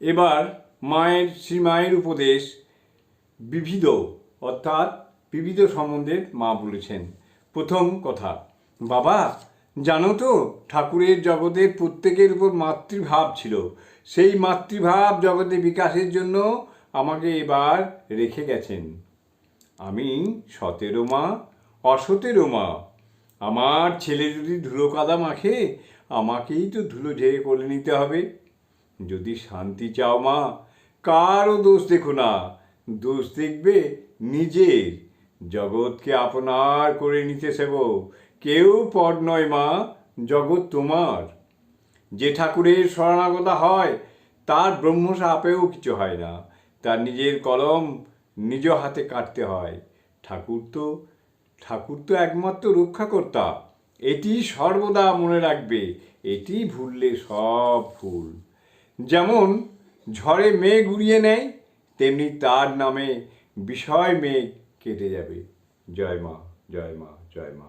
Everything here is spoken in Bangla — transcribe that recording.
এবার মায়ের, শ্রী মায়ের উপদেশ বিবিধ, অর্থাৎ বিবিধ সম্বন্ধে মা বলেছেন। প্রথম কথা, বাবা, জানো তো, ঠাকুরের জগতের প্রত্যেকের উপর মাতৃভাব ছিল। সেই মাতৃভাব জগতে বিকাশের জন্য আমাকে এবার রেখে গেছেন। আমি সতেরো মা, অসতেরো মা। আমার ছেলে যদি ধুলো কাদা মাখে, আমাকেই তো ধুলো ঝেড়ে করে নিতে হবে। যদি শান্তি চাও মা কারও দোষ দেখো না। দোষ দেখবে নিজের। জগৎকে আপনার করে নিতে সেব। কেউ পর নয় মা, জগৎ তোমার। যে ঠাকুরের শরণাগতা হয়, তার ব্রহ্মসাপেও কিছু হয় না। তার নিজের কলম নিজ হাতে কাটতে হয়। ঠাকুর তো ঠাকুর তো একমাত্র রক্ষাকর্তা। এটি সর্বদা মনে রাখবে। এটি ভুললে সব ভুল। যেমন ঝড়ে মেঘ উড়িয়ে নেয়, তেমনি তার নামে বিষয় মেঘ কেটে যাবে। জয় মা জয় মা জয় মা।